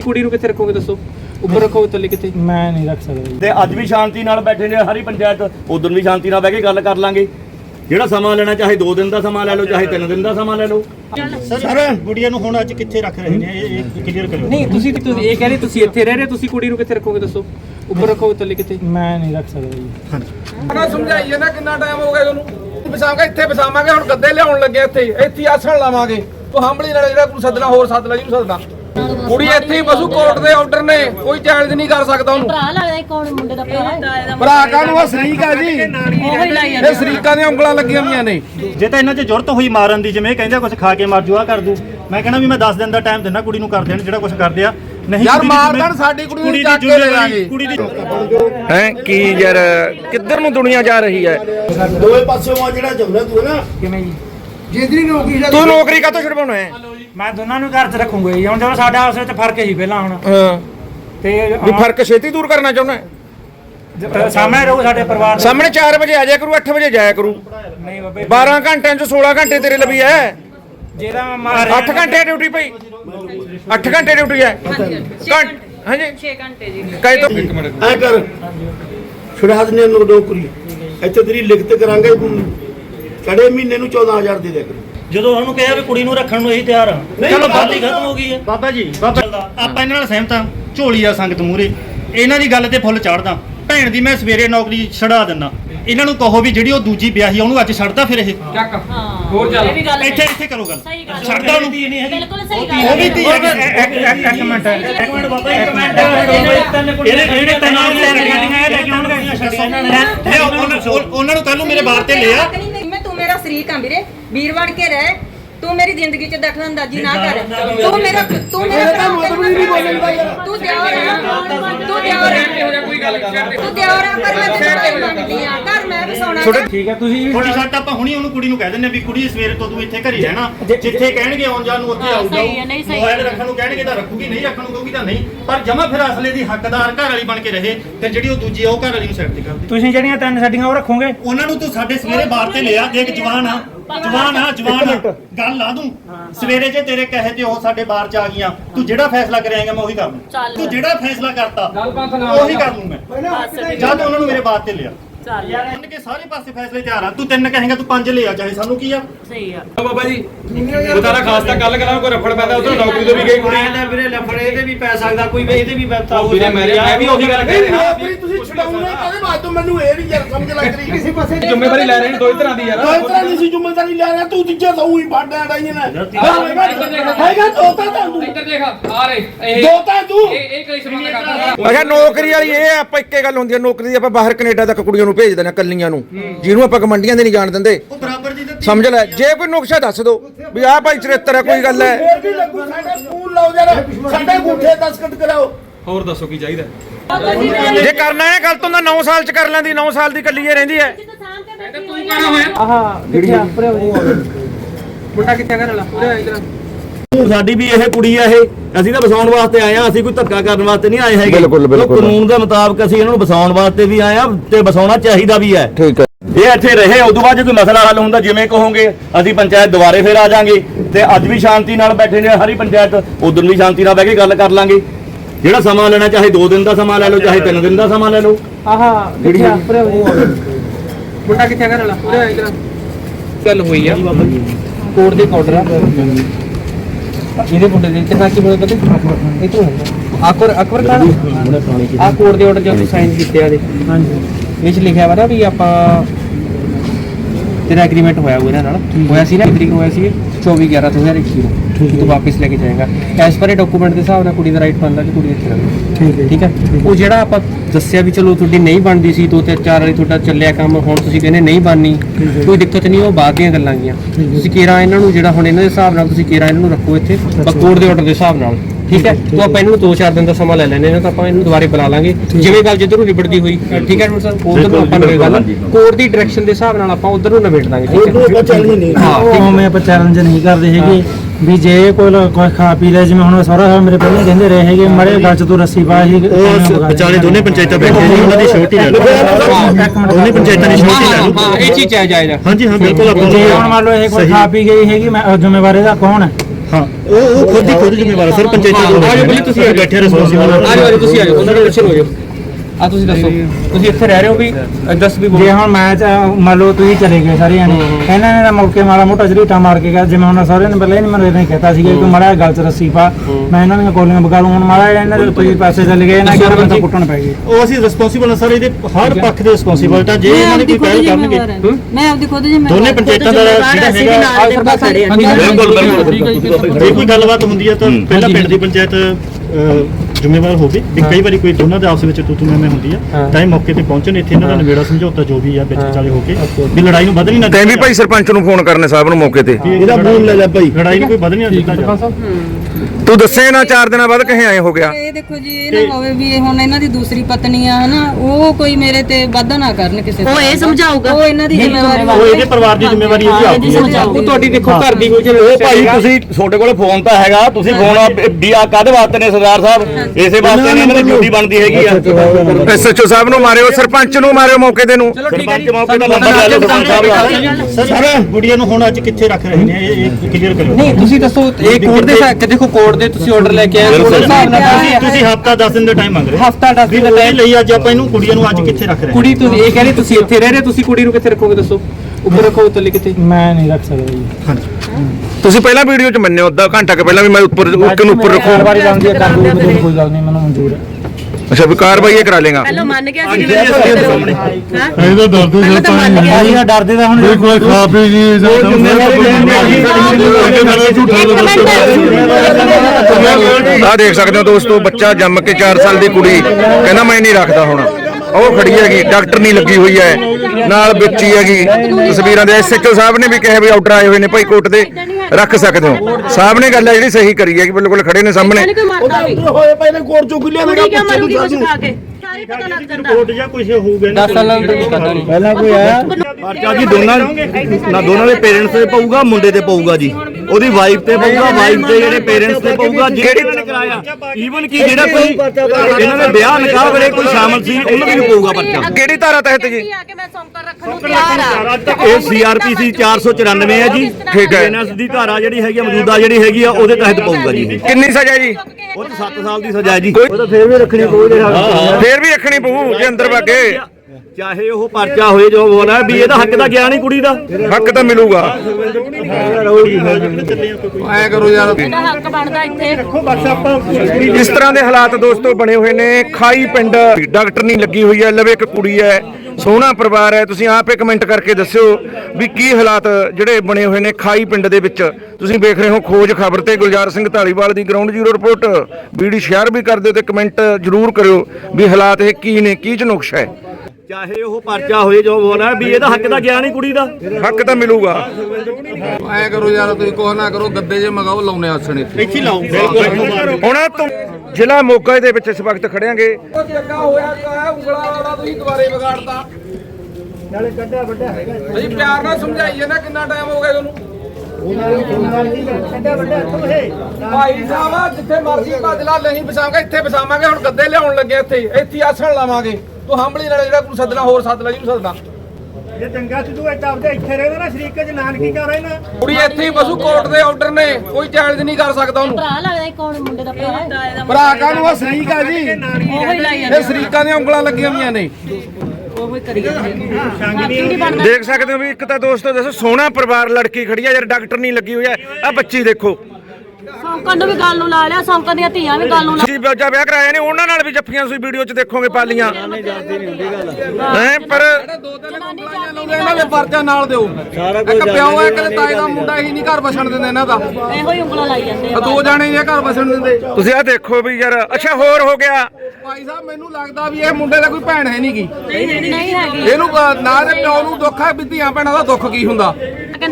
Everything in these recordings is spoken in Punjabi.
ਕੁੜੀ ਨੂੰ ਕਿੱਥੇ ਰੱਖੋਗੇ ਦੱਸੋ? ਉੱਪਰ ਰੱਖੋਗੇ ਥੱਲੇ ਕਿੱਥੇ? ਮੈਂ ਨਹੀਂ ਰੱਖ ਸਕਦਾ ਜੀ। ਤੇ ਅੱਜ ਵੀ ਸ਼ਾਂਤੀ ਨਾਲ ਬੈਠੇ ਨੇ ਹਰੀ ਪੰਚਾਇਤ ਉਦੋਂ ਵੀ ਸ਼ਾਂਤੀ ਨਾਲ ਬਹਿ ਕੇ ਗੱਲ ਕਰ ਲਾਂਗੇ। ਜਿਹੜਾ ਸਮਾਂ ਲੈਣਾ ਚਾਹੇ 2 ਦਿਨ ਦਾ ਸਮਾਂ ਲੈ ਲਓ ਚਾਹੇ 3 ਦਿਨ ਦਾ ਸਮਾਂ ਲੈ ਲਓ। ਸਰ ਗੁੜੀਆ ਨੂੰ ਹੁਣ ਅੱਜ ਕਿੱਥੇ ਰੱਖ ਰਹੇ ਨੇ? ਇਹ ਕਲੀਅਰ ਕਰਿਓ ਨਹੀਂ ਤੁਸੀਂ ਤੁਸੀਂ ਇਹ ਕਹਿ ਰਹੇ ਤੁਸੀਂ ਇੱਥੇ ਰਹਿ ਰਹੇ ਹੋ, ਤੁਸੀਂ ਕੁੜੀ ਨੂੰ ਕਿੱਥੇ ਰੱਖੋਗੇ ਦੱਸੋ? ਉੱਪਰ ਰੱਖੋਗੇ ਥੱਲੇ ਕਿੱਥੇ? ਮੈਂ ਨਹੀਂ ਰੱਖ ਸਕਦਾ ਜੀ। ਨਾ ਸਮਝਾਈਏ ਨਾ ਕਿੰਨਾ ਟਾਈਮ ਹੋ ਗਿਆ ਤੁਹਾਨੂੰ। ਵਸਾਵਾਂਗੇ ਇੱਥੇ ਵਸਾਵਾਂਗੇ ਹੁਣ ਗੱਦੇ ਲਿਆਉਣ ਲੱਗੇ ਇੱਥੇ। ਇੱਥੇ ਆਸਣ ਲਾਵਾਂਗੇ। ਤੂੰ ਹੰਬਲੀ ਨਾਲ ਜਿਹੜਾ ਕੋਈ ਸੱਦਣਾ ਹੋਰ ਸੱਦ ਲੈ ਜਿਹਨੂੰ ਸੱਦਣਾ। ਕੁੜੀ ਇੱਥੇ ਹੀ ਬਸੂ ਕੋਰਟ ਦੇ ਆਰਡਰ ਨੇ ਕੋਈ ਚੈਲੰਜ ਨਹੀਂ ਕਰ ਸਕਦਾ ਉਹਨੂੰ। ਭਰਾ ਲੱਗਦਾ ਇਹ ਕੌਣ ਮੁੰਡੇ ਦਾ ਭਰਾ ਹੈ। ਭਰਾ ਕਾਹਨੂੰ ਆ ਸ਼ਰੀਕ ਆ ਜੀ? ਉਹ ਹੀ ਲਾਈ ਇਹ ਸ਼ਰੀਕਾਂ ਦੀਆਂ ਉਂਗਲਾਂ ਲੱਗੀਆਂ ਹੋਈਆਂ ਨੇ। ਜੇ ਤਾਂ ਇਹਨਾਂ 'ਚ ਜ਼ਰੂਰਤ ਹੋਈ ਮਾਰਨ ਦੀ ਜਿਵੇਂ ਇਹ ਕਹਿੰਦੇ ਆ ਕੁਝ ਖਾ ਕੇ ਮਰ ਜੂਆ ਕਰ ਦੂ। ਮੈਂ ਕਹਿੰਦਾ ਵੀ ਮੈਂ 10 ਦਿਨ ਦਾ ਟਾਈਮ ਦਿੰਦਾ ਕੁੜੀ ਨੂੰ ਕਰ ਦੇਣ ਜਿਹੜਾ ਕੁਝ ਕਰਦੇ ਆ। ਨਹੀਂ ਯਾਰ ਕੁੜੀ ਦੀ ਮਾਰ ਜ਼ਿੰਮੇ- ਦੇਣ, ਸਾਡੀ ਕੁੜੀ ਨੂੰ ਚੱਕ ਕੇ ਜ਼ਿੰਮੇਵਾਰੀ- ਲੈ ਜਾਵਾਂਗੇ। ਕੁੜੀ ਦੀ ਹੈ ਕੀ ਯਾਰ ਕਿੱਧਰ ਨੂੰ ਦੁਨੀਆ ਜਾ ਰਹੀ ਹੈ? ਦੋਵੇਂ ਪਾਸਿਓਂ ਆ ਜਿਹੜਾ ਚਾਹੁੰਦਾ ਤੂੰ ਨਾ। ਕਿਵੇਂ ਜੀ? ਤੂੰ ਨੌਕਰੀ ਕਾਤੋਂ ਛਡਵਾਉਣਾ ਹੈ? ਮੈਂ ਦੋਨਾਂ ਨੂੰ ਘਰ 'ਚ ਰੱਖੂੰਗਾ ਜੀ। ਹੁਣ ਜਦੋਂ ਸਾਡਾ ਆਪਸ ਵਿੱਚ ਫ਼ਰਕ ਹੈ ਜੀ ਪਹਿਲਾਂ ਹੁਣ। ਹਾਂ। ਤੇ ਵੀ ਫ਼ਰਕ ਛੇਤੀ ਦੂਰ ਕਰਨਾ ਚਾਹੁੰਦਾ ਹੈ? ਅ, ਸਾਹਮਣੇ ਰਹੂ ਸਾਡੇ ਪਰਿਵਾਰ ਦੇ। ਸਾਹਮਣੇ 4 ਵਜੇ ਆ ਜਾਇਆ ਕਰੂ 8 ਵਜੇ ਜਾਇਆ ਕਰੂ। ਨਹੀਂ ਬਾਬੇ। 12 ਘੰਟਿਆਂ ਚ 16 ਘੰਟੇ ਤੇਰੇ ਲਈ ਹੈ। ਜਿਹੜਾ ਮੈਂ ਮਾਰਿਆ 8 ਘੰਟੇ ਡਿਊਟੀ ਪਈ? 8 ਘੰਟੇ ਡਿਊਟੀ ਹੈ? ਘੰਟ ਹਾਂਜੀ। 6 ਘੰਟੇ ਜੀ। ਕਹੇ ਤੋਂ ਐ ਕਰ। ਛੁਡਾ ਦਿੰਦੇ ਨੂੰ ਨੌਕਰੀ ਇੱਥੇ ਤੇਰੀ ਲਿਖਤ ਕਰਾਂਗੇ ਕੜੇ ਮਹੀਨੇ ਨੂੰ 14000 ਦੇ ਦੇ ਕਰ। ਜਦੋਂ ਉਹਨੂੰ ਕਿਹਾ ਵੀ ਕੁੜੀ ਨੂੰ ਰੱਖਣ ਨੂੰ ਇਹੀ ਤਿਆਰ ਆ। ਚਲੋ ਗੱਲ ਹੀ ਖਤਮ ਹੋ ਗਈ ਹੈ। ਬਾਬਾ ਜੀ ਬਾਬਾ ਆਪਾਂ ਇਹਨਾਂ ਨਾਲ ਸਹਿਮਤ ਆ ਝੋਲੀ ਆ ਸੰਗਤ ਮੂਰੇ ਇਹਨਾਂ ਦੀ ਗੱਲ ਤੇ ਫੁੱਲ ਚਾੜਦਾ। ਭੈਣ ਦੀ ਮੈਂ ਸਵੇਰੇ ਨੌਕਰੀ ਛਡਾ ਦਿੰਦਾ। ਇਹਨਾਂ ਨੂੰ ਕਹੋ ਵੀ ਜਿਹੜੀ ਉਹ ਦੂਜੀ ਵਿਆਹੀ ਉਹਨੂੰ ਅੱਜ ਛੱਡਦਾ ਫਿਰ ਇਹ। ਚੱਕ। ਹਾਂ ਹੋਰ ਚੱਲ। ਇਹ ਇੱਥੇ ਇੱਥੇ ਕਰੋ ਗੱਲ। ਸਹੀ ਗੱਲ ਛੱਡਦਾ ਉਹਨੂੰ। ਦੀ ਨਹੀਂ ਹੈਗੀ ਬਿਲਕੁਲ ਸਹੀ ਗੱਲ ਉਹ ਵੀ ਧੀ ਇੱਕ ਮਿੰਟ ਇੱਕ ਮਿੰਟ ਬਾਬਾ ਇੱਕ ਮਿੰਟ। ਇਹਨੇ ਇਹਨੇ ਤਿੰਨ ਲੈ ਕੇ ਆਉਣਗੇ ਲੈ ਕੇ ਆਉਣਗੇ। ਛੱਡੋ ਇਹਨਾਂ ਨੇ ਇਹ ਉਹਨਾਂ- ਉਹ- ਉਹਨਾਂ ਨੂੰ ਕੱਲ ਨੂੰ ਮੇਰੇ ਬਾਹਰ ਤੇ ਲਿਆ। ਮੈਂ ਤੂੰ ਮੇਰਾ ਸ਼ਰੀਕ ਆ ਵੀਰੇ। ਵੀਰ ਬਣ ਕੇ ਰਹਿ। ਤੂੰ ਮੇਰੀ ਜ਼ਿੰਦਗੀ 'ਚ ਦਖਲ ਅੰਦਾਜ਼ੀ ਨਾ ਕਰ। ਤੂੰ ਮੇਰਾ ਤੂੰ ਮੇਰਾ ਭਰਾ ਤੈਨੂੰ ਮੈਂ ਤੂੰ ਦਿਓਰ ਆ ਤੂੰ ਦਿਓਰ ਆ ਕੋਈ ਗੱਲ ਕਰ ਤੂੰ ਦਿਓਰ ਆ ਪਰ ਮੈਂ ਤੈਨੂੰ ਮੰਗਦੀ ਆ। ਘਰ ਮੈਂ ਵਸਾਉਣਾ ਗਾ। ਠੀਕ ਹੈ ਤੁਸੀਂ ਥੋੜੀ ਸੱਟ ਆਪਾਂ ਹੁਣੀ ਉਹਨੂੰ ਕੁੜੀ ਨੂੰ ਕਹਿ ਦਿੰਦੇ ਆ ਵੀ ਕੁੜੀ ਸਵੇਰੇ ਤੋਂ ਤੂੰ ਇੱਥੇ ਘਰੀ ਰਹਿਣਾ। ਜਿੱਥੇ ਕਹਿਣਗੇ ਆਉਣ ਜਾਣ ਨੂੰ ਉੱਥੇ ਆਉ ਜਾਓ ਸਹੀ ਹੈ, ਨਹੀਂ, ਸਹੀ ਮੋਬਾਈਲ ਹੈ। ਰੱਖਣ ਨੂੰ ਕਹਿਣਗੇ ਤਾਂ ਰੱਖੂਗੀ ਨਹੀਂ ਰੱਖਣ ਨੂੰ ਕਹੂਗੀ ਤਾਂ ਨਹੀਂ। ਪਰ ਜਮਾ ਫਿਰ ਅਸਲੇ ਦੀ ਹੱਕਦਾਰ ਘਰ ਵਾਲੀ ਬਣ ਕੇ ਰਹੇ ਤੇ ਜਿਹੜੀ ਉਹ ਦੂਜੀ ਆ ਉਹ ਘਰ ਵਾਲੀ ਨੂੰ ਸਾਈਡ ਤੇ ਕਰ ਦੇ ਤੁਸੀਂ ਜਿਹੜੀਆਂ ਤਿੰਨ ਸਾਡੀਆਂ ਉਹ ਰੱਖੋਗੇ? ਉਹਨਾਂ ਨੂੰ ਤੂੰ ਸਾਡੇ ਸਵੇਰੇ ਬਾਹਰ ਤੇ ਲਿਆ ਦੇਖ ਜਵਾਨ ਆ ਜਵਾਨ ਆ ਜਵਾਨ ਆ। ਗੱਲ ਲਾ ਦੂੰ। ਸਵੇਰੇ ਜੇ ਤੇਰੇ ਕਹੇ ਤੇ ਉਹ ਸਾਡੇ ਬਾਹਰ ਚ ਆ ਗਈਆਂ ਤੂੰ ਜਿਹੜਾ ਫੈਸਲਾ ਕਰਿਆਗਾ ਮੈਂ ਉਹੀ ਕਰ ਲੂੰ। ਚੱਲ। ਤੂੰ ਜਿਹੜਾ ਫੈਸਲਾ ਕਰਤਾ ਗੱਲ ਪੰਥ ਨਾਲ ਉਹੀ ਕਰ ਲੂੰ ਮੈਂ। ਬਸ ਜਦ ਉਹਨਾਂ ਨੂੰ ਮੇਰੇ ਬਾਤ ਤੇ ਲਿਆ। ਚੱਲ। ਯਾਰ ਕੇ ਸਾਰੇ ਪਾਸੇ ਫੈਸਲੇ ਤਿਆਰ ਆ। ਤੂੰ ਤਿੰਨ ਕਹੇਗਾ ਤੂੰ ਪੰਜ ਲਿਆ ਚਾਹੇ ਸਾਨੂੰ ਕੀ ਆ। ਸਹੀ ਆ। ਬਾਬਾ ਜੀ ਉਹਦਾ ਨਾ ਖਾਸ ਤਾਂ ਗੱਲ ਕਰਾਂ ਕੋਈ ਰਫੜ ਪੈਂਦਾ ਉਧਰ ਨੌਕਰੀ ਤੋਂ ਵੀ ਗਈ ਕੁੜੀ। ਵੀਰੇ ਲਫੜੇ ਤੇ ਵੀ ਪੈ ਸਕਦਾ ਕੋਈ ਵੀ ਇਹਦੇ ਵੀ ਬਤਾ ਵੀਰੇ ਮੇਰੇ ਮੈਂ ਵੀ ਉਹੀ ਗੱਲ ਕਹਿ ਰਿਹਾ। ਨੌਕਰੀ ਤੁਸੀਂ ਛਡਾਉਣੇ ਕਾਹਦੇ ਬਾਅਦ ਤੋਂ ਮੈਨੂੰ ਇਹ ਨਹੀਂ ਯਾਰ ਸਮਝ ਲੱਗ ਰਹੀ। ਕਿਸੇ ਪਾਸੇ ਜ਼ਿੰਮੇਵਾਰੀ ਲੈ ਰਹੇ ਨੇ ਦੋ ਹੀ ਤਰ੍ਹਾਂ ਦੀ ਯਾਰ। ਕੋਈ ਤਰ੍ਹਾਂ ਦੀ ਸੀ ਜ਼ਿੰਮੇਵਾਰੀ ਲੈ ਰਿਹਾ ਤੂੰ ਤੀਜੇ ਤੋਂ ਹੀ ਫਾੜਿਆ ਡਾਈਆਂ ਨੇ ਹੈਗਾ ਦੋਤਾ ਤਾਂ ਤੂੰ। ਇੱਧਰ ਦੇਖ ਆ ਰੇ ਇਹ ਦੋਤਾ ਤੂੰ। ਇਹ ਇਹ ਕਈ ਸੰਬੰਧ ਕਰਦਾ ਮੈਂ ਕਿਹਾ ਨੌਕਰੀ ਵਾਲੀ ਇਹ ਆਪਾਂ ਇੱਕੇ ਗੱਲ ਹੁੰਦੀ ਹੈ ਨੌਕਰੀ ਦੀ ਆਪਾਂ ਬਾਹਰ ਕੈਨੇਡਾ ਤੱਕ ਕੁੜੀਆਂ ਨੂੰ ਭੇਜ ਦਿੰਦੇ ਹਾਂ ਕੱਲੀਆਂ ਨੂੰ। ਜਿਹਨੂੰ ਆਪਾਂ ਕਮੰਡੀਆਂ ਦੇ ਨਹੀਂ ਜਾਣ ਦਿੰਦੇ। ਉਹ ਬਰਾਬਰ ਦੀ ਦਿੱਤੀ ਸਮਝ ਲੈ ਜੇ ਕੋਈ ਨੁਕਸਾ ਦੱਸ ਦੋ ਵੀ ਆਹ ਭਾਈ ਚਰਿੱਤਰ ਹੈ ਕੋਈ ਗੱਲ ਹੈ। ਫੇਰ ਵੀ ਲੱਗੂ ਸਾਡਾ ਸਕੂਲ ਲਾਓ ਜਰਾ ਸਾਡੇ ਗੁੱਠੇ ਦਸਕਤ ਕਰਾਓ। ਹੋਰ ਦੱਸੋ ਕੀ ਚਾਹੀਦਾ? ਜੀ ਕਰਨਾ ਹੈ ਗਲਤ ਹੁੰਦਾ 9 ਸਾਲ ਚ ਕਰ ਲੈਂਦੀ 9 ਸਾਲ ਦੀ ਕੱਲੀ ਇਹ ਰਹਿੰਦੀ ਹੈ। ਤਾਂ ਤੂੰ ਆਹ ਕਿੱਥੇ ਆ ਪਰੇ ਮੁੰਡਾ ਕਿੱਥੇ ਘਰ ਵਾਲਾ ਉਰੇ ਇੱਧਰ ਸਾਡੀ ਵੀ ਇਹ ਕੁੜੀ ਆ ਇਹ। ਅਸੀਂ ਤਾਂ ਵਸਾਉਣ ਵਾਸਤੇ ਆਏ ਆ ਅਸੀਂ ਕੋਈ ਧੱਕਾ ਕਰਨ ਵਾਸਤੇ ਨਹੀਂ ਆਏ ਹੈਗੇ। ਬਿਲਕੁਲ, ਬਿਲਕੁਲ। ਉਹ ਕਾਨੂੰਨ ਦੇ ਮੁਤਾਬਕ ਅਸੀਂ ਇਹਨਾਂ ਨੂੰ ਵਸਾਉਣ ਵਾਸਤੇ ਵੀ ਆਏ ਆ ਤੇ ਵਸਾਉਣਾ ਚਾਹੀਦਾ ਵੀ ਹੈ। ਠੀਕ ਹੈ। ਇਹ ਇੱਥੇ ਰਹੇ ਉਦੋਂ ਬਾਅਦ ਜੇ ਕੋਈ ਮਸਲਾ ਹੱਲ ਹੁੰਦਾ ਜਿਵੇਂ ਕਹੋਗੇ ਅਸੀਂ ਪੰਚਾਇਤ ਦੁਬਾਰੇ ਫੇਰ ਆ ਜਾਾਂਗੇ। ਤੇ ਅੱਜ ਵੀ ਸ਼ਾਂਤੀ ਨਾਲ ਬੈਠੇ ਨੇ ਹਰੀ ਪੰਚਾਇਤ ਉਦੋਂ ਵੀ ਸ਼ਾਂਤੀ ਨਾਲ ਬਹਿ ਕੇ ਗੱਲ ਕਰ ਲਾਂਗੇ। ਜਿਹੜਾ ਸਮਾਂ ਲੈਣਾ ਚਾਹੇ 2 ਦਿਨ ਦਾ ਸਮਾਂ ਲੈ ਲਓ ਚਾਹੇ 3 ਦਿਨ ਦਾ ਸਮਾਂ ਲੈ ਲਓ। ਆਹ ਕਿੱਥੇ ਆ? ਪਰੇ ਮੁੰਡਾ ਕਿੱਥੇ ਘਰ ਵਾਲਾ ਉਰੇ ਆ ਇੱਧਰ। ਗੱਲ ਹੋਈ ਆ। ਕੋਰਟ ਦੇ ਆਰਡਰ ਆ। ਇਹਦੇ ਮੁੰਡੇ ਦੇ ਤੇ ਕੀ ਬੋਲ ਪਤਾ? ਇਤੋਂ ਅਕਬਰ ਅਕਬਰ ਖਾਨ? ਆ ਕੋਰਟ ਦੇ ਆਰਡਰ ਜਦੋਂ ਸਾਈਨ ਕੀਤੇ ਆ ਦੇ ਹਾਂਜੀ। ਵਿੱਚ ਲਿਖਿਆ ਵਾ ਨਾ ਵੀ ਆਪਾਂ ਤੇਰਾ ਐਗਰੀਮੈਂਟ ਹੋਇਆ ਹੋਇਆ ਇਹਨਾਂ ਨਾਲ ਹੋਇਆ ਸੀ ਨਾ ਤਰੀਕ ਨੂੰ ਹੋਇਆ ਸੀ? 24 11 2021 ਨੂੰ। ਤੂੰ ਵਾਪਸ ਲੈ ਕੇ ਜਾਏਗਾ। ਐਸ ਪਰ ਇਹ ਡਾਕੂਮੈਂਟ ਦੇ ਹਿਸਾਬ ਨਾਲ ਕੁੜੀ ਦਾ ਰਾਈਟ ਬਣਦਾ ਕਿ ਕੁੜੀ ਇੱਥੇ ਰਹੇ ਠੀਕ ਹੈ। ਠੀਕ ਹੈ? ਉਹ ਜਿਹੜਾ ਆਪਾਂ ਦੱਸਿਆ ਵੀ ਚਲੋ ਤੁਹਾਡੀ ਨਹੀਂ ਬਣਦੀ ਸੀ ਦੋ ਤੇ ਚਾਰ ਵਾਰੀ ਤੁਹਾਡਾ ਚੱਲਿਆ ਕੰਮ ਹੁਣ ਤੁਸੀਂ ਕਹਿੰਦੇ ਨਹੀਂ ਬਣਨੀ। ਕੋਈ ਦਿੱਕਤ ਨਹੀਂ ਉਹ ਬਾਅਦ ਦੀਆਂ ਗੱਲਾਂ ਗੀਆਂ। ਤੁਸੀਂ ਕੇਰਾ ਇਹਨਾਂ ਨੂੰ ਜਿਹੜਾ ਹੁਣ ਇਹਨਾਂ ਦੇ ਹਿਸਾਬ ਨਾਲ ਤੁਸੀਂ ਕੇਰਾ ਇਹਨਾਂ ਨੂੰ ਰੱਖੋ ਇੱਥੇ ਕੋਰਟ ਦੇ ਆਰਡਰ ਦੇ ਹਿਸਾਬ ਨਾਲ। ਠੀਕ ਹੈ? ਤੋ ਆਪਾਂ ਇਹਨੂੰ 2-4 ਦਿਨ ਦਾ ਸਮਾਂ ਲੈ ਲੈਣੇ ਨੇ ਤਾਂ ਆਪਾਂ ਇਹਨੂੰ ਦੁਬਾਰੇ ਬੁਲਾ ਲਾਂਗੇ। ਜਿਵੇਂ ਗੱਲ ਜਿੱਧਰੋਂ ਨਿਬੜਦੀ ਹੋਈ ਠੀਕ ਹੈ ਡਾਕਟਰ ਸਾਹਿਬ? ਉਧਰ ਨੂੰ ਆਪਾਂ ਨਵੇਂ ਗੱਲ ਕੋਰਟ ਦੀ ਡਾਇਰੈਕਸ਼ਨ ਦੇ ਹਿਸਾਬ ਨਾਲ ਆਪਾਂ ਉਧਰ ਨੂੰ ਨਿਬੇੜ ਦਾਂਗੇ ਠੀਕ ਹੈ? ਆਪਾਂ ਚੱਲਣੀ ਨਹੀਂ ਉਹ ਮੈਂ ਆਪਾਂ ਚੈਲੰਜ ਨਹੀਂ ਕਰਦੇ ਹੈਗੇ। ਵੀ ਜੇ ਕੋਈ ਕੋਈ ਖਾ ਪੀ ਲੈ ਜਿਵੇਂ ਹੁਣ ਸਹੁਰਾ ਸਾਹਿਬ ਮੇਰੇ ਪਹਿਲਾਂ ਕਹਿੰਦੇ ਰਹੇ ਹੈਗੇ ਮੜੇ ਗੱਲ ਚ ਤੂੰ ਰੱਸੀ ਪਾ ਉਹ ਵਿਚਾਲੇ ਦੋਨੇ ਪੰਚਾਇਤਾਂ ਬੈਠੇ ਨੇ ਉਹਨਾਂ ਦੀ ਛੋਟੀ ਲੈ ਲਓ। ਦੋਨੇ ਪੰਚਾਇਤਾਂ ਦੀ ਛੋਟੀ ਲੈ ਹਾਂ ਲਓ। ਹਾਂ ਇਹ ਚੀਜ਼ ਜਾਇਜ਼ ਆ। ਹਾਂਜੀ ਹਾਂ ਬਿਲਕੁਲ ਆਪਾਂ ਜੇ ਹੁਣ ਮੰਨ ਲਓ ਇਹ ਕੋਈ ਖਾ ਪੀ ਗਈ ਹੈਗੀ ਮੈਂ ਜ਼ਿੰਮੇਵਾਰ ਇਹਦਾ ਕੌਣ ਹੈ ਹਾਂ ਉਹ ਉਹ ਖੁਦ ਹੀ ਖੁਦ ਜ਼ਿੰਮੇਵਾਰ ਸਰ ਪੰਚਾਇਤਾਂ ਆ। ਜਾਓ ਪਹਿਲੇ ਤੁਸੀਂ। ਬੈਠੇ ਰਿਸਪੌਂਸਿਬਲ ਆ ਜਾਓ ਆ। ਜਾਓ ਤੁਸੀਂ ਆ ਜਾਓ ਉਹਨਾਂ ਦੇ ਪਿੱਛੇ ਹੋ ਜਾਓ ਆ ਤੁਸੀਂ ਦੱਸੋ ਤੁਸੀਂ ਇੱਥੇ ਰਹਿ ਰਹੇ ਹੋ ਵੀ ਦੱਸ ਵੀ ਬੋਲੋ ਜੇ ਹੁਣ ਮੈਚ ਮੰਨ ਲਓ ਤੁਸੀਂ ਚਲੇ ਗਏ ਸਾਰੇ ਜਾਣੇ ਇਹਨਾਂ ਨੇ ਤਾਂ ਮੌਕੇ ਮਾੜਾ ਮੋਟਾ ਝਰੀਟਾ ਮਾਰ ਕੇ ਗਿਆ ਜਿਵੇਂ ਹੁਣ ਸਾਰੇ ਨੇ ਪਹਿਲਾਂ ਹੀ ਮੈਨੂੰ ਇਹਨੇ ਕਹਿਤਾ ਸੀਗਾ ਕਿ ਤੂੰ ਮਾੜਾ ਜਿਹਾ ਗਲ ਚ ਰੱਸੀ ਪਾ ਮੈਂ ਇਹਨਾਂ ਦੀਆਂ ਕੋਲੀਆਂ ਬਗਾ ਲੂੰ ਹੁਣ ਮਾੜਾ ਜਿਹਾ ਇਹਨਾਂ ਦੇ ਰੁਪਏ ਪੈਸੇ ਚੱਲ ਗਏ ਇਹਨਾਂ ਕਿਹਾ ਮੈਨੂੰ ਤਾਂ ਕੁੱਟਣ ਪੈ ਗਏ ਉਹ ਅਸੀਂ ਰਿਸਪੌਂਸਿਬਲ ਸਰ ਇਹਦੇ ਹਰ ਪੱਖ ਦੇ ਰਿਸਪੌਂਸਿਬਲ ਤਾਂ ਜੇ ਇਹਨਾਂ ਨੇ ਕੋਈ ਪਹਿਲ ਕਰਨਗੇ ਮੈਂ ਆਪਦੀ ਖੁਦ ਜ਼ਿੰਮੇਵਾਰ ਦੋਨੇ ਪੰਚਾਇਤਾਂ ਦਾ ਜਿਹੜਾ ਹੈਗਾ ਬਿਲਕੁਲ ਬਿਲਕੁਲ ਜੇ ਕੋਈ ਗੱਲਬਾਤ ਹੁੰਦੀ ਹੈ ਤਾਂ ਪਹਿਲਾਂ ਪਿੰਡ ਦੀ ਪੰਚਾਇਤ ਅਹ, ਜ਼ਿੰਮੇਵਾਰ ਹੋਵੇ ਵੀ ਕਈ ਵਾਰੀ ਕੋਈ ਦੋਨਾਂ ਦੇ ਆਪਸ ਵਿੱਚ ਤੂੰ ਤੂੰ ਮੈਂ ਮੈਂ ਹੁੰਦੀ ਆ ਤਾਂ ਇਹ ਮੌਕੇ ਤੇ ਪਹੁੰਚਣ ਇੱਥੇ ਇਹਨਾਂ ਦਾ ਨਿਬੇੜਾ ਸਮਝੌਤਾ ਜੋ ਵੀ ਆ ਵਿੱਚ ਵਿਚਾਲੇ ਹੋ ਕੇ ਵੀ ਲੜਾਈ ਨੂੰ ਵਧਣੀ ਨਾ ਤੈਂ ਵੀ ਭਾਈ ਸਰਪੰਚ ਨੂੰ ਫੋਨ ਕਰਨੇ ਸਾਹਿਬ ਨੂੰ ਮੌਕੇ ਤੇ। ਇਹਦਾ ਫੋਨ ਲੈ ਲੈ ਭਾਈ। ਲੜਾਈ ਨੂੰ ਕੋਈ ਵਧਣੀ ਨਾ ਦਿੱਤਾ ਜਾਵੇ। ਤੂੰ ਦੱਸੇ ਨਾ ਚਾਰ ਦਿਨਾਂ ਬਾਅਦ ਕਹੇ ਆਏ ਹੋ ਗਿਆ? ਇਹ ਦੇਖੋ ਜੀ ਇਹ ਨਾ ਹੋਵੇ ਵੀ ਇਹ ਹੁਣ ਇਹਨਾਂ ਦੀ ਦੂਸਰੀ ਪਤਨੀ ਆ ਹਨਾ? ਉਹ ਕੋਈ ਮੇਰੇ ਤੇ ਵਾਧਾ ਨਾ ਕਰਨ ਕਿਸੇ ਉਹ ਇਹ ਸਮਝਾਊਗਾ। ਉਹ ਇਹਨਾਂ ਦੀ ਜ਼ਿੰਮੇਵਾਰੀ ਉਹ ਇਹਦੇ ਪਰਿਵਾਰ ਦੀ ਜ਼ਿੰਮੇਵਾਰੀ ਇਹਦੀ ਆਪਦੀ ਹੈ ਉਹ ਤੁਹਾਡੀ ਦੇਖੋ ਘਰ ਦੀ ਕੋਈ ਚਲੋ ਉਹ ਭਾਈ ਤੁਸੀਂ ਤੁਹਾਡੇ ਕੋਲ ਫੋਨ ਤਾਂ ਹੈਗਾ ਤੁਸੀਂ ਫੋਨ ਵੀ ਆ ਕਾਹਦੇ ਵਾਸਤੇ ਨੇ ਸਰਦਾਰ ਸਾਹਿਬ? ਇਸੇ ਵਾਸਤੇ ਇਹਨਾਂ ਦੀ ਡਿਊਟੀ ਬਣਦੀ ਹੈਗੀ ਆ। ਐਸਐਚਓ ਸਾਹਿਬ ਨੂੰ ਮਾਰਿਓ ਸਰਪੰਚ ਨੂੰ ਮਾਰਿਓ ਮੌਕੇ ਤੇ ਨੂੰ। ਸਰਪੰਚ ਮੌਕੇ ਦਾ ਨੰਬਰ ਲੈ ਲਓ ਸਰਪੰਚ ਸਾਹਿਬ ਦਾ ਸਰ ਗੁੜੀਆ ਨੂੰ ਹੁਣ ਅੱਜ ਕਿੱਥੇ ਰੱਖ ਰਹੇ ਨੇ? ਇਹ ਕਲੀਅਰ ਕਰੋ ਨਹੀਂ ਤੁਸੀਂ ਦੱਸੋ ਇਹ ਕੋਰਟ ਦੇ ਦੇਖੋ ਕੋਰਟ ਦੇ ਤੁਸੀਂ ਆਰਡਰ ਲੈ ਕੇ ਆਏ ਕੋਰਟ ਦੇ ਹਿਸਾਬ ਨਾਲ ਤੁਸੀਂ ਤੁਸੀਂ ਹਫਤਾ 10 ਦਿਨ ਦਾ ਟਾਈਮ ਮੰਗ ਰਹੇ ਹੋ। ਹਫਤਾ 10 ਦਿਨ ਦਾ ਉਹਦੇ ਲਈ ਅੱਜ ਆਪਾਂ ਇਹਨੂੰ ਕੁੜੀਆਂ ਨੂੰ ਅੱਜ ਕਿੱਥੇ ਰੱਖ ਰਹੇ ਹਾਂ? ਕੁੜੀ ਤੁਸੀਂ ਇਹ ਕਹਿੰਦੇ ਤੁਸੀਂ ਇੱਥੇ ਰਹਿ ਰਹੇ ਤੁਸੀਂ ਕੁੜੀ ਨੂੰ ਕਿੱਥੇ ਰੱਖੋਗੇ ਦੱਸੋ? ਉੱਪਰ ਰੱਖੋ ਥੱਲੇ ਕਿੱਥੇ? ਮੈਂ ਨਹੀਂ ਰੱਖ ਸਕਦਾ ਜੀ। ਤੁਸੀਂ ਪਹਿਲਾਂ ਵੀਡੀਓ 'ਚ ਮੰਨਿਓ ਅੱਧਾ ਘੰਟਾ ਕੁ ਪਹਿਲਾਂ ਵੀ ਮੈਂ ਉੱਪਰ ਇੱਕ ਨੂੰ ਉੱਪਰ ਰੱਖੋ। ਵਾਰੀ ਹੈ ਕਰ ਕੋਈ ਗੱਲ ਨਹੀਂ ਮੈਨੂੰ ਮਨਜ਼ੂਰ ਹੈ। ਅੱਛਾ ਵੀ ਕਾਰਵਾਈ ਇਹ ਕਰਾ ਲੇਗਾ ਪਹਿਲਾਂ ਮੰਨ ਗਿਆ ਸੀ ਇਹਦੇ ਸਾਹਮਣੇ ਇਹਦਾ ਡਰਦੇ ਪਹਿਲਾਂ ਤਾਂ ਮੰਨ ਗਿਆ ਅਸੀਂ ਤਾਂ ਡਰਦੇ ਤਾਂ ਹੁਣ ਕੋਈ ਕੋਈ ਖਾ ਪੀ ਜੀ ਆ ਦੇਖ ਸਕਦੇ ਹੋ ਦੋਸਤੋ ਬੱਚਾ ਜੰਮ ਕੇ 4 ਸਾਲ ਦੀ ਕੁੜੀ ਕਹਿੰਦਾ ਮੈਂ ਨਹੀਂ ਰੱਖਦਾ ਹੁਣ ਉਹ ਖੜੀ ਹੈਗੀ ਡਾਕਟਰ ਨਹੀਂ ਲੱਗੀ ਹੋਈ ਹੈ ਨਾਲ ਵਿੱਚ ਹੀ ਹੈਗੀ। ਤਸਵੀਰਾਂ ਦੇ ਐਸਐਚਓ ਸਾਹਿਬ ਨੇ ਵੀ ਕਿਹਾ ਵੀ ਆਰਡਰ ਆਏ ਹੋਏ ਨੇ ਭਾਈ ਕੋਰਟ ਦੇ ਰੱਖ ਸਕਦੇ ਹੋ। ਸਾਹਿਬ ਨੇ ਗੱਲ ਹੈ ਜਿਹੜੀ ਸਹੀ ਕਰੀ ਹੈ ਕਿ ਬਿਲਕੁਲ ਖੜੇ ਨੇ ਸਾਹਮਣੇ। ਕੋਈ ਮਰਦਾ ਵੀ ਹੋਏ ਪਏ ਨੇ ਕੋਰਟ ਚੋਂ ਕਿਲਿਆਂ ਕੁੜੀ ਕਿਉਂ ਮਰੂਗੀ ਕੁਛ ਖਾ ਕੇ। ਸਾਰੇ ਪਤਾ ਲੱਗ ਜਾਂਦਾ। ਕੋਰਟ ਜਾਂ ਕੁਝ ਹੋਊਗਾ 10 ਸਾਲਾਂ ਤੋਂ ਕੁਝ ਪਤਾ ਨਹੀਂ। ਪਹਿਲਾਂ ਕੋਈ ਆਇਆ? ਪਰਚਾ ਜੀ ਦੋਨਾਂ ਨਾ ਦੋਨਾਂ ਦੇ ਪੇਰੈਂਟਸ ਤੇ ਪਊਗਾ ਮੁੰਡੇ ਤੇ ਪਊਗਾ ਜੀ। ਉਹਦੀ ਵਾਈਫ ਤੇ ਪਊਗਾ ਵਾਈਫ ਦੇ ਜਿਹੜੇ ਪੇਰੈਂਟਸ ਤੇ ਪਊਗਾ ਜਿਹੜੇ ਇਹਨਾਂ ਨੇ ਕਰਾਇਆ ਈਵਨ ਕਿ ਜਿਹੜਾ ਕੋਈ ਇਹਨਾਂ ਦੇ ਵਿਆਹ ਨਿਕਾਹ ਵੇਲੇ ਕੋਈ ਸ਼ਾਮਲ ਸੀ ਉਹਨਾਂ ਦੇ ਵੀ ਪਊਗਾ ਪਰਚਾ। ਕਿਹੜੀ ਧਾਰਾ ਤਹਿਤ ਜੀ? ਆ ਕੇ ਮੈਂ ਸੌਂਕਰ ਰੱਖਣ ਨੂੰ ਤਿਆਰ ਆ। ਅੱਜ ਤੱਕ ਇਹ ਸੀਆਰਪੀਸੀ 494 ਹੈ ਜੀ। ਠੀਕ ਹੈ। ਐਨਐਸ ਦੀ ਧਾਰਾ ਜਿਹੜੀ ਹੈਗੀ ਆ ਮੌਜੂਦਾ ਜਿਹੜੀ ਹੈਗੀ ਆ ਉਹਦੇ ਤਹਿਤ ਪਊਗਾ ਜੀ। ਕਿੰਨੀ ਸਜ਼ਾ ਜੀ? ਉਹ 7 ਸਾਲ ਦੀ ਸਜ਼ਾ ਹੈ ਜੀ। ਕੋਈ ਫੇਰ ਵੀ ਰੱਖਣੀ ਪਊ ਜੇ ਅੰਦਰ ਵਾਗੇ ਚਾਹੇ ਉਹ ਪਰਚਾ ਹੋਏ ਜੋ ਬੋਲਾ ਵੀ ਇਹਦਾ ਹੱਕ ਦਾ ਗਿਆ ਨਹੀਂ ਕੁੜੀ ਦਾ। ਹੱਕ ਤਾਂ ਮਿਲੂਗਾ। ਐ ਕਰੋ ਯਾਰ। ਇਹਦਾ ਹੱਕ ਬਣਦਾ ਇੱਥੇ। ਬਸ ਆਪਾਂ ਇਸ ਤਰ੍ਹਾਂ ਦੇ ਹਾਲਾਤ ਦੋਸਤੋ ਬਣੇ ਹੋਏ ਨੇ। ਖਾਈ ਪਿੰਡ ਡਾਕਟਰ ਨਹੀਂ ਲੱਗੀ ਹੋਈ ਹੈ ਲਵੇ ਇੱਕ ਕੁੜੀ ਹੈ ਸੋਹਣਾ ਪਰਿਵਾਰ ਹੈ। ਤੁਸੀਂ ਆਪ ਹੀ ਕਮੈਂਟ ਕਰਕੇ ਦੱਸਿਓ ਵੀ ਕੀ ਹਾਲਾਤ ਜਿਹੜੇ ਬਣੇ ਹੋਏ ਨੇ ਖਾਈ ਪਿੰਡ ਦੇ ਵਿੱਚ। ਤੁਸੀਂ ਵੇਖ ਰਹੇ ਹੋ ਖੋਜ ਖਬਰ ਤੇ ਗੁਲਜ਼ਾਰ ਸਿੰਘ ਢਾਲੀਵਾਲ ਦੀ ground zero report. Video share ਵੀ ਕਰ ਦਿਓ ਤੇ ਕਮੈਂਟ ਜ਼ਰੂਰ ਕਰਿਓ ਵੀ ਹਾਲਾਤ ਇਹ ਕੀ ਨੇ ਕੀ ਚ ਨੁਕਸ ਹੈ। ਚਾਹੇ ਉਹ ਪਰਚਾ ਹੋਏ ਜੋ ਬੋਲਾ ਵੀ ਇਹਦਾ ਹੱਕ ਦਾ ਗਿਆ ਨਹੀਂ ਕੁੜੀ ਦਾ। ਹੱਕ ਤਾਂ ਮਿਲੂਗਾ। ਐ ਕਰੋ ਯਾਰ ਤੁਸੀਂ ਕੋਹ ਨਾ ਕਰੋ ਗੱਦੇ ਜੇ ਮਗਾਓ ਲਾਉਨੇ ਆਸਣ ਇੱਥੇ। ਇੱਥੇ ਹੀ ਲਾਓ। ਹੁਣ ਤੋਂ ਜ਼ਿਲ੍ਹਾ ਮੋਗਾ ਦੇ ਵਿੱਚ ਇਸ ਵਕਤ ਖੜਿਆਂਗੇ। ਉਹ ਜੱਗਾ ਹੋਇਆ ਕਾ ਉਂਗਲਾ ਵਾਲਾ ਤੁਸੀਂ ਦੁਬਾਰੇ ਵਿਗਾੜਤਾ। ਨਾਲੇ ਕੱਢਿਆ ਵੱਡਾ ਹੈਗਾ ਬਈ ਪਿਆਰ ਨਾਲ ਸਮਝਾਈਏ ਨਾ ਕਿੰਨਾ ਟਾਈਮ ਹੋ ਗਿਆ ਤੁਹਾਨੂੰ? ਭਾਈ ਸਾਹਿਬ ਜਿੱਥੇ ਮਰਜ਼ੀ ਬਦਲਾ ਨਹੀਂ ਵਸਾਵਾਂਗੇ ਇੱਥੇ ਵਸਾਵਾਂਗੇ ਹੁਣ ਗੱਦੇ ਲਿਆਉਣ ਲੱਗੇ ਇੱਥੇ ਇੱਥੇ ਆਸਣ ਲਾਵਾਂਗੇ। ਤੂੰ ਹੰਬਲੀ ਨਾਲ ਜਿਹੜਾ ਕੋਈ ਸੱਦਣਾ ਹੋਰ ਸੱਦ ਲੈ ਜਿਹਨੂੰ ਸੱਦਣਾ। ਜੇ ਚੰਗਾ ਸੀ ਤੂੰ ਇੱਥੇ ਆਪਦੇ ਇੱਥੇ ਰਹਿੰਦਾ ਨਾ ਸ਼ਰੀਕੇ ਚ ਨਾਨਕੀ ਕਰ ਰਹਿਣਾ। ਕੁੜੀ ਇੱਥੇ ਹੀ ਬਸੂ ਕੋਰਟ ਦੇ ਆਰਡਰ ਨੇ ਕੋਈ ਚੈਲੰਜ ਨਹੀਂ ਕਰ ਸਕਦਾ ਉਹਨੂੰ। ਭਰਾ ਲੱਗਦਾ ਇਹ ਕੌਣ ਮੁੰਡੇ ਦਾ ਭਰਾ? ਹੈ ਭਰਾ ਕਾਹਨੂੰ ਆ ਸਰੀਕ ਆ ਜੀ। ਉਹ ਹੀ ਲਾਈ ਇਹ ਸਰੀਕਾਂ ਦੀਆਂ ਉਂਗਲਾਂ ਲੱਗੀਆਂ ਹੋਈਆਂ ਨੇ। ਦੇਖ ਸਕਦੇ ਹੋ ਵੀ ਇੱਕ ਤਾਂ ਦੋਸਤੋ ਦੱਸੋ ਸੋਹਣਾ ਪਰਿਵਾਰ ਲੜਕੀ ਖੜੀ ਆ ਯਾਰ ਡਾਕਟਰ ਨਹੀਂ ਲੱਗੀ ਹੋਈ ਹੈ ਆ ਬੱਚੀ ਦੇਖੋ। ਸੌਂਕਣ ਨੂੰ ਵੀ ਗੱਲ ਨੂੰ ਲਾ ਲਿਆ ਸੌਂਕਣ ਦੀਆਂ ਧੀਆਂ ਵੀ ਗੱਲ ਨੂੰ ਲਾ ਜੀ ਬੱਚਾ ਵਿਆਹ ਕਰਾਇਆ ਨੇ ਉਹਨਾਂ ਨਾਲ ਵੀ ਜੱਫੀਆਂ ਤੁਸੀਂ ਵੀਡੀਓ 'ਚ ਦੇਖੋਗੇ ਪਾਲੀਆਂ। ਹੈ ਪਰ ਦੋ ਤਿੰਨ ਉਂਗਲਾਂ ਲਾਉਂਦੇ ਇਹਨਾਂ ਦੇ ਪਰਚਾ ਨਾਲ ਦਿਓ। ਇੱਕ ਪਿਓ ਹੈ ਇੱਕ ਤਾਏ ਦਾ ਮੁੰਡਾ ਹੀ ਨਹੀਂ ਘਰ ਵਸਣ ਦਿੰਦੇ ਇਹਨਾਂ ਦਾ। ਇਹੋ ਹੀ ਉਂਗਲਾਂ ਲਾਈ ਜਾਂਦੇ ਆ ਦੋ ਜਾਣੇ ਘਰ ਵਸਣ ਦਿੰਦੇ। ਤੁਸੀਂ ਆ ਦੇਖੋ ਵੀ ਯਾਰ ਅੱਛਾ ਹੋਰ ਹੋ ਗਿਆ। ਭਾਈ ਸਾਹਿਬ ਮੈਨੂੰ ਲੱਗਦਾ ਵੀ ਇਹ ਮੁੰਡੇ ਦਾ ਕੋਈ ਭੈਣ ਹੈ ਨਹੀਂਗੀ ਨਹੀਂ ਹੈਗੀ। ਇਹਨੂੰ ਨਾ ਦੇ ਪਿਓ ਨੂੰ ਦੁੱਖ ਹੈ ਵੀ ਧੀਆਂ ਭੈਣਾਂ ਦਾ ਦੁੱਖ ਕੀ ਹੁੰਦਾ।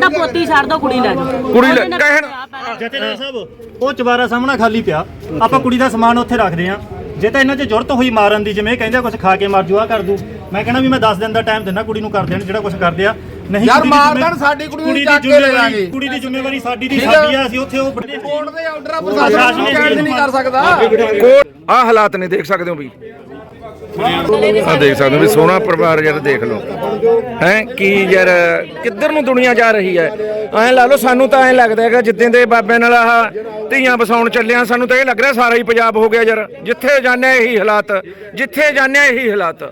ਕਹਿੰਦਾ ਪੋਤੀ ਛੱਡ ਦੋ ਕੁੜੀ ਲੈ ਜਾਓ। ਕੁੜੀ ਲੈ- ਕਹਿਣ ਜਥੇਦਾਰ ਸਾਹਿਬ ਉਹ ਚਵਾਰਾ ਸਾਹਮਣਾ ਖਾਲੀ ਪਿਆ। ਆਪਾਂ ਕੁੜੀ ਦਾ ਸਮਾਨ ਉੱਥੇ ਰੱਖਦੇ ਆ ਜੇ ਤਾਂ ਇਹਨਾਂ 'ਚ ਜ਼ਰੂਰਤ ਹੋਈ ਮਾਰਨ ਦੀ ਜਿਵੇਂ ਇਹ ਕਹਿੰਦੇ ਕੁਝ ਖਾ ਕੇ ਮਰ ਜੂਆ ਕਰ ਦੂ। ਮੈਂ ਕਹਿੰਦਾ ਵੀ ਮੈਂ 10 ਦਿਨ ਦਾ ਟਾਈਮ ਦਿੰਦਾ ਕੁੜੀ ਨੂੰ ਕਰ ਦੇਣ ਜਿਹੜਾ ਕੁਝ ਕਰਦੇ ਆ। ਨਹੀਂ ਯਾਰ ਕੁੜੀ ਦੀ ਮਾਰ ਜ਼ਿੰਮੇ- ਦੇਣ, ਸਾਡੀ ਕੁੜੀ ਨੂੰ ਚੱਕ ਕੇ ਲੈ ਜ਼ਿੰਮੇਵਾਰੀ- ਜਾਵਾਂਗੇ। ਕੁੜੀ ਦੀ ਜ਼ਿੰਮੇਵਾਰੀ ਸਾਡੀ ਦੀ ਠੀਕ ਸਾਡੀ ਆ। ਆ ਅਸੀਂ ਉੱਥੇ ਉਹ ਬੜੇ ਕੋਰਟ ਦੇ ਆਰਡਰ ਆ ਪ੍ਰਸ਼ਾਸਨ ਨੂੰ ਨਹੀਂ ਕਰ ਸਕਦਾ। ਕੋਟ ਆ ਹਾਲਾਤ ਨੇ ਦੇਖ ਸਕਦੇ ਹੋ ਵੀ ਆ ਦੇਖ ਸਕਦੇ ਹੋ ਵੀ ਸੋਹਣਾ ਪਰਿਵਾਰ ਯਾਰ ਦੇਖ ਲਓ। ਹੈ ਕੀ ਯਾਰ ਕਿੱਧਰ ਨੂੰ ਦੁਨੀਆ ਜਾ ਰਹੀ ਹੈ? ਐਂ ਲਾ ਲਓ ਸਾਨੂੰ ਤਾਂ ਐਂ ਲੱਗਦਾ ਹੈਗਾ ਜਿੱਦਾਂ ਦੇ ਬਾਬੇ ਨਾਲ ਆਹ ਧੀਆਂ ਵਸਾਉਣ ਚੱਲਿਆ ਸਾਨੂੰ ਤਾਂ ਇਹ ਲੱਗ ਰਿਹਾ ਸਾਰਾ ਹੀ ਪੰਜਾਬ ਹੋ ਗਿਆ ਯਾਰ। ਜਿੱਥੇ ਜਾਂਦੇ ਇਹੀ ਹਾਲਾਤ ਜਿੱਥੇ ਜਾਂਦੇ ਇਹੀ ਹਾਲਾਤ।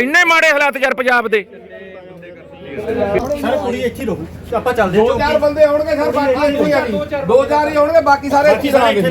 ਇੰਨੇ ਮਾੜੇ ਹਾਲਾਤ ਯਾਰ ਪੰਜਾਬ ਦੇ। ਸਰ ਕੁੜੀ ਇੱਥੇ ਰਹੂ। ਆਪਾਂ ਚੱਲਦੇ ਦੋ ਚਾਰ ਬੰਦੇ ਹੋਣਗੇ ਸਰ ਬਾਕੀ ਨਹੀਂ। ਆਣੀ ਦੋ ਚਾਰ ਹੀ ਹੋਣਗੇ ਬਾਕੀ ਸਾਰੇ ਇੱਥੇ ਕਰਾਂਗੇ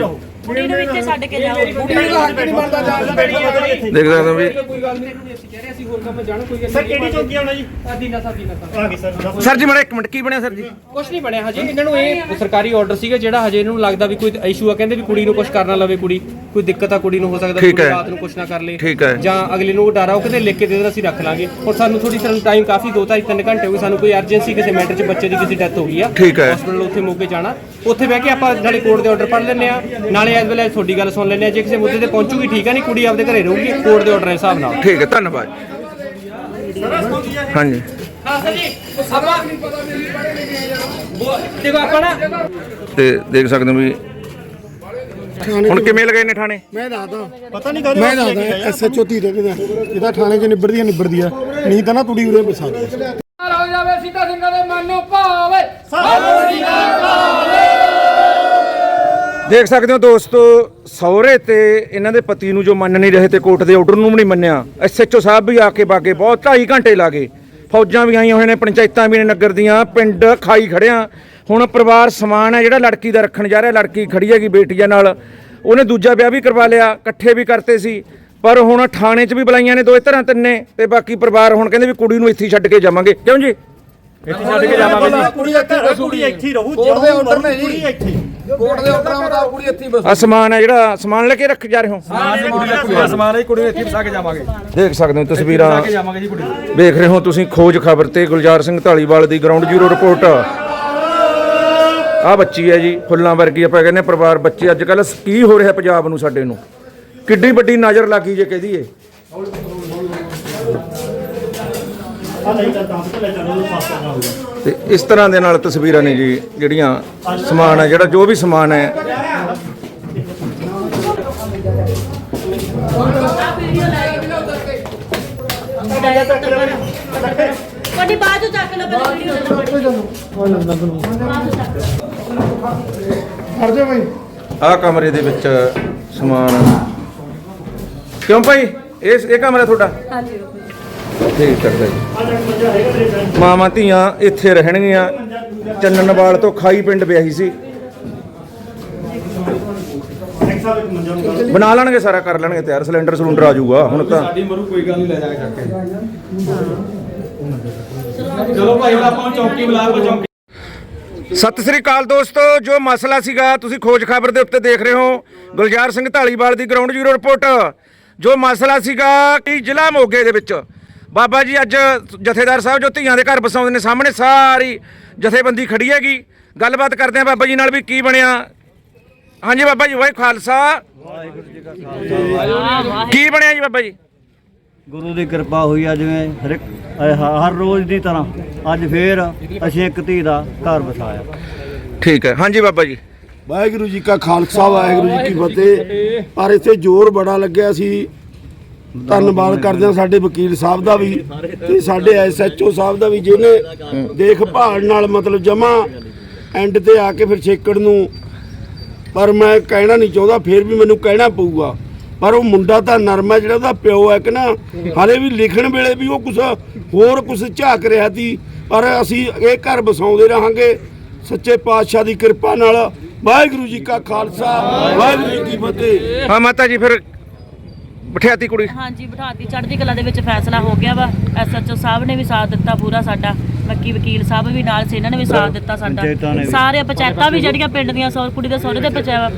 ਕੁੜੀ ਨੂੰ ਇੱਥੇ ਛੱਡ ਕੇ ਜਾਓ। ਕੁੜੀ ਦਾ ਹੱਕ ਨਹੀਂ ਬਣਦਾ ਜਾਣ ਦਾ ਦੇਖ ਸਕਦੇ ਹੋ ਵੀ ਕੋਈ ਗੱਲ ਨਹੀਂ ਨਹੀਂ ਅਸੀਂ ਕਹਿ ਰਹੇ ਅਸੀਂ ਹੋਰ ਕੰਮ ਜਾਣਾ ਕੋਈ ਸਰ ਕਿਹੜੀ ਚੌਕੀ ਆਉਣਾ ਜੀ ਸਾਦੀ ਨਾ ਸਾਦੀ ਨਾ। ਆ ਗਈ ਸਰ ਸਰ ਜੀ ਮਾੜਾ ਇੱਕ ਮਿੰਟ ਕੀ ਬਣਿਆ ਸਰ ਜੀ? ਕੁਝ ਨਹੀਂ ਬਣਿਆ ਹਜੇ। ਇਹਨਾਂ ਨੂੰ ਇਹ ਸਰਕਾਰੀ ਆਰਡਰ ਸੀਗਾ ਜਿਹੜਾ ਹਜੇ ਇਹਨਾਂ ਨੂੰ ਲੱਗਦਾ ਵੀ ਕੋਈ ਇਸ਼ੂ ਆ। ਕਹਿੰਦੇ ਵੀ ਕੁੜੀ ਨੂੰ ਕੁਝ ਕਰ ਨਾ ਲਵੇ ਕੁੜੀ। ਕੋਈ ਦਿੱਕਤ ਆ ਕੁੜੀ ਨੂੰ ਹੋ ਸਕਦਾ ਕੁੜੀ। ਰਾਤ ਨੂੰ ਕੁਝ ਨਾ ਕਰ ਲੇ। ਠੀਕ ਹੈ। ਜਾਂ ਅਗਲੇ ਨੂੰ ਡਰ ਉਹ ਕਹਿੰਦੇ ਲਿਖ ਕੇ ਦੇ ਦੇਣ ਅਸੀਂ ਰੱਖ ਲਾਂਗੇ। ਔਰ ਸਾਨੂੰ ਥੋੜੀ ਸਾਨੂੰ ਟਾਈਮ ਕਾਫੀ ਦੋ ਢਾਈ ਤਿੰਨ ਘੰਟੇ ਹੋ ਗਏ ਸਾਨੂੰ ਕੋਈ ਐਮਰਜੈਂਸੀ ਕਿਸੇ ਮੈਟਰ 'ਚ ਬੱਚੇ ਦੀ ਕਿਸੇ ਡੈਥ ਹੋ ਗਈ ਆ। ਠੀਕ ਹੈ। ਹਸਪੀਟਲ ਉੱਥੇ ਮੌਕੇ ਜਾਣਾ। ਉੱਥੇ ਬਹਿ ਕੇ ਆਪਾਂ ਨਾਲੇ ਕੋਰਟ ਦੇ ਆਰਡਰ ਪੜ੍ਹ ਲੈਂਦੇ ਆ ਨਾਲੇ ਐਸ ਵੇਲੇ ਤੁਹਾਡੀ ਗੱਲ ਸੁਣ ਲੈਂਦੇ ਆ ਜੇ ਕਿਸੇ ਮੁੱਦੇ ਤੇ ਪਹੁੰਚੂਗੀ ਠੀਕ ਆ ਨਹੀਂ ਕੁੜੀ ਆਪਦੇ ਘਰੇ ਰਹੂਗੀ ਕੋਰਟ ਦੇ ਆਰਡਰ ਦੇ ਹਿਸਾਬ ਨਾਲ। ਠੀਕ ਹੈ ਧੰਨਵਾਦ। ਹਾਂਜੀ। ਦੇਖੋ ਆਪਾਂ ਨਾ ਤੇ ਦੇਖ ਸਕਦੇ ਹੋ ਵੀ ਹੁਣ ਕਿਵੇਂ ਲਗਾਏ ਨੇ ਥਾਣੇ? ਮੈਂ ਦੱਸਦਾ। ਪਤਾ ਨਹੀਂ ਕਦੇ ਮੈਂ ਦੱਸਦਾ ਐਸਐਚਓ ਧੀਰੇ ਕਿਦਾ ਇਹਦਾ ਥਾਣੇ 'ਚ ਨਿਬੜਦੀ ਆ ਨਿਬੜਦੀ ਆ। ਨਹੀਂ ਤਾਂ ਨਾ ਤੁੜੀ ਉਰੇ ਬਸਾ ਦੇ ਹੋ ਜਾਵੇ ਸਿੱਧਾ ਸਿੰਘਾਂ ਦੇ ਮਨ ਨੂੰ ਭਾਵੇ। ਦੇਖ ਸਕਦੇ ਹੋ ਦੋਸਤੋ ਸਹੁਰੇ ਤੇ ਇਹਨਾਂ ਦੇ ਪਤੀ ਨੂੰ ਜੋ ਮੰਨ ਨਹੀਂ ਰਹੇ ਤੇ ਕੋਰਟ ਦੇ ਆਰਡਰ ਨੂੰ ਵੀ ਨਹੀਂ ਮੰਨਿਆ। ਐਸਐਚਓ ਸਾਹਿਬ ਵੀ ਆ ਕੇ ਬਾਗੇ ਬਹੁਤ 2.5 ਘੰਟੇ ਲਾਗੇ। ਫੌਜਾਂ ਵੀ ਆਈਆਂ ਹੋਈਆਂ ਨੇ ਪੰਚਾਇਤਾਂ ਵੀ ਨੇ ਨਗਰ ਦੀਆਂ ਪਿੰਡ ਖਾਈ ਖੜਿਆ। ਹੁਣ ਪਰਿਵਾਰ ਸਮਾਨ ਹੈ ਜਿਹੜਾ ਲੜਕੀ ਦਾ ਰੱਖਣ ਜਾ ਰਿਹਾ ਲੜਕੀ ਖੜੀ ਹੈਗੀ ਬੇਟੀਆਂ ਨਾਲ। ਉਹਨੇ ਦੂਜਾ ਵਿਆਹ ਵੀ ਕਰਵਾ ਲਿਆ ਇਕੱਠੇ ਵੀ ਕਰਤੇ ਸੀ। ਪਰ ਹੁਣ ਥਾਣੇ 'ਚ ਵੀ ਬੁਲਾਈਆਂ ਨੇ ਦੋਏ ਤਰ੍ਹਾਂ ਤਿੰਨੇ। ਤੇ ਬਾਕੀ ਪਰਿਵਾਰ ਹੁਣ ਕਹਿੰਦੇ ਵੀ ਕੁੜੀ ਨੂੰ ਇੱਥੇ ਛੱਡ ਕੇ ਜਾਵਾਂਗੇ। ਕਿਉਂ ਜੀ? ਇੱਥੇ ਛੱਡ ਕੇ ਜਾਵਾਂਗੇ ਜੀ। ਕੁੜੀ ਇੱਥੇ ਕੁੜੀ ਇੱਥੇ ਰਹੂ ਕੋਰਟ ਦੇ ਆਰਡਰ ਨੇ ਕੁੜੀ ਜੀ। ਇੱਥੇ ਕੋਰਟ ਦੇ ਆਰਡਰ ਮੁਤਾਬਕ ਕੁੜੀ ਇੱਥੇ ਬਸ। ਆ ਸਮਾਨ ਹੈ ਜਿਹੜਾ ਸਮਾਨ ਲੈ ਕੇ ਰੱਖ ਜਾ ਰਹੇ ਹੋ? ਸਮਾਨ ਹੀ ਕੁੜੀ ਨੂੰ ਇੱਥੇ ਕੇ ਜਾਵਾਂਗੇ। ਦੇਖ ਸਕਦੇ ਹੋ ਤਸਵੀਰਾਂ। ਜਾਵਾਂਗੇ ਜੀ ਕੁੜੀ ਵੇਖ ਰਹੇ ਹੋ ਤੁਸੀਂ ਖੋਜ ਖਬਰ ਤੇ ਗੁਲਜ਼ਾਰ ਸਿੰਘ ਢਾਲੀਵਾਲ ਦੀ ਗਰਾਊਂਡ ਜ਼ੀਰੋ ਰਿਪੋਰਟ ਆ ਬੱਚੀ ਹੈ ਜੀ ਫੁੱਲਾਂ ਵਰਗੀ ਆਪਾਂ ਕਹਿੰਦੇ ਪਰਿਵਾਰ ਬੱਚੇ। ਅੱਜ ਕੱਲ ਕੀ ਹੋ ਰਿਹਾ ਪੰਜਾਬ ਨੂੰ ਸਾਡੇ ਨੂੰ? ਕਿੱਡੀ ਵੱਡੀ ਨਜ਼ਰ ਲੱਗੀ ਜੇ ਕਹਦੀਏ ਆ ਨਹੀਂ ਤਾਂ ਇਸ ਤਰ੍ਹਾਂ ਦੇ ਨਾਲ ਤਸਵੀਰਾਂ ਨੇ ਜੀ ਜਿਹੜੀਆਂ ਸਮਾਨ ਹੈ ਜਿਹੜਾ ਜੋ ਵੀ ਸਮਾਨ ਹੈ। ਤੁਹਾਡੀ ਬਾਅਦ ਚ ਚੱਕ ਲਓ ਪਹਿਲੇ ਵੀਡੀਓ ਫੜ ਜਾ ਬਾਈ। ਆਹ ਕਮਰੇ ਦੇ ਵਿੱਚ ਸਮਾਨ ਕਿਉਂ ਭਾਈ? ਇਹ ਇਹ ਕਮਰਾ ਤੁਹਾਡਾ? ਹਾਂਜੀ। ਠੀਕ ਕਰਦਾ ਜੀ ਮਾਮਾ ਧੀਆਂ ਇੱਥੇ ਰਹਿਣਗੀਆਂ। ਚੰਨਨਵਾਲ ਤੋਂ ਖਾਈ ਪਿੰਡ ਵਿਆਹੀ ਸੀ। ਬਣਾ ਲੈਣਗੇ ਸਾਰਾ ਕਰ ਲੈਣਗੇ ਤਿਆਰ। ਸਿਲੰਡਰ ਸਿਲੰਡਰ ਆ ਜਾਊਗਾ ਹੁਣ ਤਾਂ। ਸਤਿ ਸ੍ਰੀ ਅਕਾਲ ਦੋਸਤੋ ਜੋ ਮਸਲਾ ਸੀਗਾ ਤੁਸੀਂ ਖੋਜ ਖਬਰ ਦੇ ਉੱਤੇ ਦੇਖ ਰਹੇ ਹੋ। ਗੁਲਜ਼ਾਰ ਸਿੰਘ ਢਾਲੀਵਾਲ ਦੀ ਗਰਾਊਂਡ ਜ਼ੀਰੋ ਰਿਪੋਰਟ ਜੋ ਮਸਲਾ ਸੀਗਾ ਕਿ ਜ਼ਿਲ੍ਹਾ ਮੋਗੇ ਦੇ ਵਿੱਚ। ਬਾਬਾ ਜੀ ਅੱਜ ਜਥੇਦਾਰ ਸਾਹਿਬ ਜੋ ਧੀਆਂ ਦੇ ਘਰ ਬਸਾਉਂਦੇ ਨੇ ਸਾਹਮਣੇ ਸਾਰੀ ਜਥੇਬੰਦੀ ਖੜੀ ਹੈਗੀ। ਗੱਲਬਾਤ ਕਰਦੇ ਆ ਬਾਬਾ ਜੀ ਨਾਲ ਵੀ ਕੀ ਬਣਿਆ। ਹਾਂਜੀ ਬਾਬਾ ਜੀ ਵਾਹਿ ਖਾਲਸਾ। ਕੀ ਬਣਿਆ ਜੀ ਬਾਬਾ ਜੀ? ਗੁਰੂ ਦੀ ਕਿਰਪਾ ਹੋਈ ਆ ਜਿਵੇਂ ਹਰ ਇੱਕ ਅਹ ਹਰ ਰੋਜ਼ ਦੀ ਤਰ੍ਹਾਂ ਅੱਜ ਫੇਰ ਅਸੀਂ ਇੱਕ ਧੀ ਦਾ ਘਰ ਵਸਾਇਆ। ਠੀਕ ਹੈ ਹਾਂਜੀ ਬਾਬਾ ਜੀ। ਵਾਹਿਗੁਰੂ ਜੀ ਕਾ ਖਾਲਸਾ, ਵਾਹਿਗੁਰੂ ਜੀ ਕੀ ਫਤਿਹ। ਪਰ ਇੱਥੇ ਜ਼ੋਰ ਬੜਾ ਲੱਗਿਆ ਸੀ। ਧੰਨਵਾਦ ਕਰਦੇ ਹਾਂ ਸਾਡੇ ਵਕੀਲ ਸਾਹਿਬ ਦਾ ਵੀ ਤੇ ਸਾਡੇ ਐਸਐਚਓ ਸਾਹਿਬ ਦਾ ਵੀ, ਜਿਹਨੇ ਦੇਖਭਾਲ ਨਾਲ ਮਤਲਬ ਜਮਾ ਐਂਡ ਤੇ ਆ ਕੇ ਫਿਰ ਛੇਕੜ ਨੂੰ। ਪਰ ਮੈਂ ਕਹਿਣਾ ਨਹੀਂ ਚਾਹੁੰਦਾ, ਫਿਰ ਵੀ ਮੈਨੂੰ ਕਹਿਣਾ ਪਊਗਾ। ਪਰ ਉਹ ਮੁੰਡਾ ਤਾਂ ਨਰਮਾ ਜਿਹੜਾ ਉਹਦਾ ਪਿਓ ਹੈ ਕਿ ਨਾ, ਹਾਲੇ ਵੀ ਲਿਖਣ ਵੇਲੇ ਵੀ ਉਹ ਕੁਝ ਹੋਰ ਕੁਝ ਝਾਕ ਰਿਹਾ ਸੀ। ਪਰ ਅਸੀਂ ਇਹ ਘਰ ਬਸਾਉਂਦੇ ਰਹਾਂਗੇ। ਸੱਚੇ ਪਾਤਸ਼ਾਹ ਦੀ ਕਿਰਪਾ ਨਾਲ ਵਾਹਿਗੁਰੂ ਜੀ ਕਾ ਖਾਲਸਾ ਵਾਹਿਗੁਰੂ ਜੀ ਕੀ ਫਤਿਹ। ਹਾਂ ਮਾਤਾ ਜੀ ਫਿਰ ਬਿਠਾਤੀ ਕੁੜੀ। ਹਾਂਜੀ ਬਿਠਾਤੀ। ਚੜ੍ਹਦੀ ਕਲਾ ਦੇ ਵਿੱਚ ਫੈਸਲਾ ਹੋ ਗਿਆ ਵਾ। ਐਸਐਚਓ ਸਾਹਿਬ ਨੇ ਵੀ ਸਾਥ ਦਿੱਤਾ ਪੂਰਾ ਸਾਡਾ। ਮੱਕੀ ਵਕੀਲ ਸਾਹਿਬ ਵੀ ਨਾਲ ਸੀ ਇਹਨਾਂ ਨੇ ਵੀ ਸਾਥ ਦਿੱਤਾ ਸਾਡਾ। ਸਾਰੇ ਪੰਚਾਇਤਾਂ ਵੀ ਜਿਹੜੀਆਂ ਪਿੰਡ ਦੀਆਂ ਸੌ ਕੁੜੀ ਦੇ ਸਹੁਰੇ ਦੇ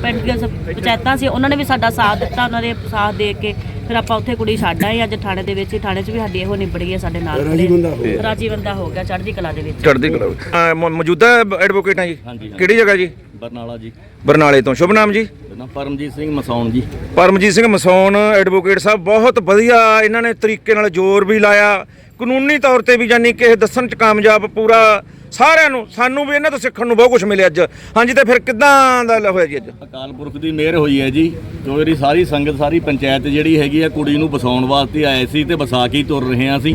ਪਿੰਡ ਦੀਆਂ ਸ- ਪੰਚਾਇਤਾਂ ਸੀ ਉਹਨਾਂ ਨੇ ਵੀ ਸਾਡਾ ਸਾਥ ਦਿੱਤਾ ਉਹਨਾਂ ਦੇ ਸਾਥ ਦੇ ਕੇ ਫਿਰ ਆਪਾਂ ਉੱਥੇ ਕੁੜੀ ਛੱਡ ਆਏ ਅੱਜ ਥਾਣੇ ਦੇ ਵਿੱਚ ਹੀ ਥਾਣੇ 'ਚ ਵੀ ਸਾਡੀ ਇਹੋ ਨਿਬੜੀ ਹੈ ਸਾਡੇ ਨਾਲ ਰਾਜੀ ਬੰਦਾ ਹੋ ਗਿਆ। ਰਾਜੀ ਬੰਦਾ ਹੋ ਗਿਆ ਚੜ੍ਹਦੀ ਕਲਾ ਦੇ ਵਿੱਚ। ਚੜ੍ਹਦੀ ਕਲਾ ਵਿੱਚ। ਅਹ ਮ- ਮੌਜੂਦਾ ਐਡਵੋਕੇਟ ਆ ਜੀ? ਹਾਂਜੀ। ਕਿਹੜੀ ਜਗ੍ਹਾ ਜੀ? ਬਰਨਾਲਾ ਜੀ। ਬਰਨਾਲੇ ਤੋਂ। ਸ਼ੁਭ ਨਾਮ ਜੀ? ਨਾ ਪਰਮਜੀਤ ਸਿੰਘ ਮਸੌਣ ਜੀ। ਪਰਮਜੀਤ ਸਿੰਘ ਮਸੌਣ ਐਡਵੋਕੇਟ ਸਾਹਿਬ ਬਹੁਤ ਵਧੀਆ ਇਹਨਾਂ ਨੇ ਤਰੀਕੇ ਨਾਲ ਜ਼ੋਰ ਵੀ ਲਾਇਆ। ਕਾਨੂੰਨੀ ਤੌਰ ਤੇ ਵੀ ਜਾਨੀ ਕਿ ਇਹ ਦੱਸਣ ਚ ਕਾਮਯਾਬ ਪੂਰਾ ਸਾਰਿਆਂ ਨੂੰ, ਸਾਨੂੰ ਵੀ ਇਹਨਾਂ ਤੋਂ ਸਿੱਖਣ ਨੂੰ ਬਹੁਤ ਕੁਝ ਮਿਲਿਆ ਅੱਜ। ਹਾਂਜੀ, ਤੇ ਫਿਰ ਕਿੱਦਾਂ ਦਾ ਹੋਇਆ ਜੀ ਅੱਜ? ਅਕਾਲ ਪੁਰਖ ਦੀ ਮਿਹਰ ਹੋਈ ਹੈ ਜੀ। ਜੋ ਇਹਦੀ ਸਾਰੀ ਸੰਗਤ, ਸਾਰੀ ਪੰਚਾਇਤ ਜਿਹੜੀ ਹੈਗੀ ਆ ਕੁੜੀ ਨੂੰ ਵਸਾਉਣ ਵਾਸਤੇ ਆਏ ਸੀ ਤੇ ਵਸਾ ਕੇ ਹੀ ਤੁਰ ਰਹੇ ਹਾਂ ਅਸੀਂ।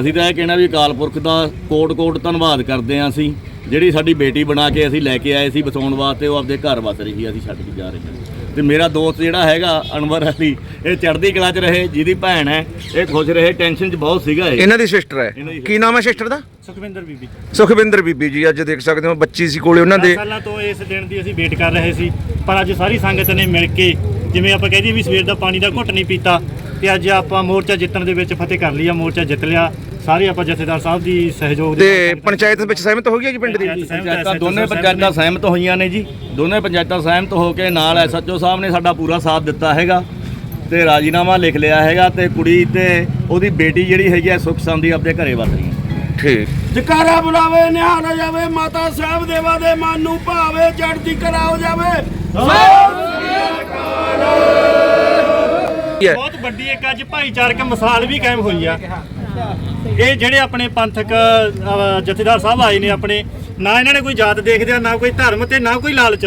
ਅਸੀਂ ਤਾਂ ਇਹ ਕਹਿਣਾ ਵੀ ਅਕਾਲ ਪੁਰਖ ਦਾ ਕੋਟ ਕੋਟ ਧੰਨਵਾਦ ਕਰਦੇ ਹਾਂ ਅਸੀਂ। ਜਿਹੜੀ ਸਾਡੀ ਬੇਟੀ ਬਣਾ ਕੇ ਅਸੀਂ ਲੈ ਕੇ ਆਏ ਸੀ ਵਸਾਉਣ ਵਾਸਤੇ, ਉਹ ਆਪਦੇ ਘਰ ਵਸ ਰਹੀ ਹੈ, ਅਸੀਂ ਛੱਡ ਕੇ ਜਾ ਰਹੇ ਹਾਂ। ਤੇ ਮੇਰਾ ਦੋਸਤ ਜਿਹੜਾ ਹੈਗਾ ਅਨਵਰ ਅਲੀ ਇਹ ਚੜ੍ਹਦੀ ਕਲਾ 'ਚ ਰਹੇ ਜਿਹਦੀ ਭੈਣ ਹੈ ਇਹ ਖੁਸ਼ ਰਹੇ ਟੈਨਸ਼ਨ 'ਚ ਬਹੁਤ ਸੀਗਾ ਇਹ। ਇਹਨਾਂ ਦੀ ਸਿਸਟਰ ਹੈ। ਕੀ ਨਾਮ ਹੈ ਸਿਸਟਰ ਦਾ? ਸੁਖਵਿੰਦਰ ਬੀਬੀ ਸੁਖਵਿੰਦਰ ਬੀਬੀ ਜੀ ਅੱਜ ਦੇਖ ਸਕਦੇ ਹੋ ਬੱਚੀ ਸੀ ਕੋਲੇ ਉਹਨਾਂ ਦੇ। ਸਾਲਾਂ ਤੋਂ ਇਸ ਦਿਨ ਦੀ ਅਸੀਂ ਵੇਟ ਕਰ ਰਹੇ ਸੀ ਪਰ ਅੱਜ ਸਾਰੀ ਸੰਗਤ ਨੇ ਮਿਲ ਕੇ ਜਿਵੇਂ ਆਪਾਂ ਕਹਦੇ ਵੀ ਸਵੇਰ ਦਾ ਪਾਣੀ ਦਾ ਘੁੱਟ ਨਹੀਂ ਪੀਤਾ ਤੇ ਅੱਜ ਆਪਾਂ ਮੋਰਚਾ ਜਿੱਤਣ ਦੇ ਵਿੱਚ ਫਤਿਹ ਕਰ ਲਿਆ ਮੋਰਚਾ ਜਿੱਤ ਲਿਆ। ਸਾਰੇ ਆਪਾਂ ਜਥੇਦਾਰ ਸਾਹਿਬ ਦੀ ਸਹਿਯੋਗ ਦੇ ਤੇ ਪੰਚਾਇਤ ਵਿੱਚ ਸਹਿਮਤ ਹੋ ਗਈ ਜੀ ਪਿੰਡ ਦੀ? ਪੰਚਾਇਤਾਂ ਦੋਨੇ ਪੰਚਾਇਤਾਂ ਸਹਿਮਤ ਹੋਈਆਂ ਨੇ ਜੀ। ਦੋਨੇ ਪੰਚਾਇਤਾਂ ਸਹਿਮਤ ਹੋ ਕੇ ਨਾਲ ਐਸਐਚਓ ਸਾਹਿਬ ਨੇ ਸਾਡਾ ਪੂਰਾ ਸਾਥ ਦਿੱਤਾ ਹੈਗਾ ਤੇ ਰਾਜੀਨਾਮਾ ਲਿਖ ਲਿਆ ਹੈਗਾ ਤੇ ਕੁੜੀ ਤੇ ਉਹਦੀ ਬੇਟੀ ਜਿਹੜੀ ਹੈਗੀ ਆ ਸੁਖ ਸੰਦੀ ਆਪਣੇ ਘਰੇ ਵਸ ਰਹੀ ਹੈ। ਠੀਕ। ਜਕਾਰਾ ਬੁਲਾਵੇ ਨਿਹਾਲ ਜਾਵੇ ਮਾਤਾ ਸਾਹਿਬ ਦੇਵਾ ਦੇ ਮਨ ਨੂੰ ਭਾਵੇ ਚੜ੍ਹਦੀ ਕਲਾ ਹੋ ਜਾਵੇ। ਹੈ। ਬਹੁਤ ਵੱਡੀ ਇੱਕ ਅੱਜ ਭਾਈਚਾਰਕ ਮਿਸਾਲ ਵੀ ਕਾਇਮ ਹੋਈ ਆ। ਇਹ ਜਿਹੜੇ ਆਪਣੇ ਪੰਥਕ ਜਥੇਦਾਰ ਸਾਹਿਬ ਆਏ ਨੇ ਆਪਣੇ ਨਾ ਇਹਨਾਂ ਨੇ ਕੋਈ ਜਾਤ ਦੇਖਦੇ ਆ ਨਾ ਕੋਈ ਧਰਮ ਤੇ ਨਾ ਕੋਈ ਲਾਲਚ।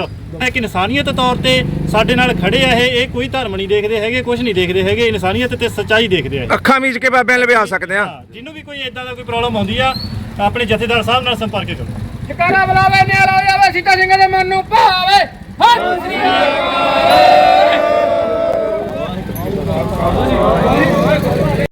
ਇੱਕ ਇਨਸਾਨੀਅਤ ਤੌਰ ਤੇ ਸਾਡੇ ਨਾਲ ਖੜੇ ਆ ਇਹ ਇਹ ਕੋਈ ਧਰਮ ਨਹੀਂ ਦੇਖਦੇ ਹੈਗੇ ਕੁਝ ਨਹੀਂ ਦੇਖਦੇ ਹੈਗੇ ਇਨਸਾਨੀਅਤ ਤੇ ਸੱਚਾਈ ਦੇਖਦੇ ਆ ਅੱਖਾਂ ਮੀਚ ਕੇ ਬਾਬਿਆਂ ਲਵੇ ਸਕਦੇ ਆ। ਜਿਹਨੂੰ ਵੀ ਕੋਈ ਇਦਾਂ ਦਾ ਕੋਈ ਪ੍ਰੋਬਲਮ ਆਉਂਦੀ ਆ ਤਾਂ ਆਪਣੇ ਜਥੇਦਾਰ ਸਾਹਿਬ ਨਾਲ ਸੰਪਰਕ ਕਰੋ। ਜਕਾਰਾ ਬੁਲਾਵੇ ਨਿਆਰਾ ਹੋਇਆ ਸਿੱਧਾ ਸਿੰਘਾਂ ਦੇ ਮਨ ਨੂੰ ਭਾਵੇ। ਹਰ ਸ੍ਰੀ ਅਕਾਲ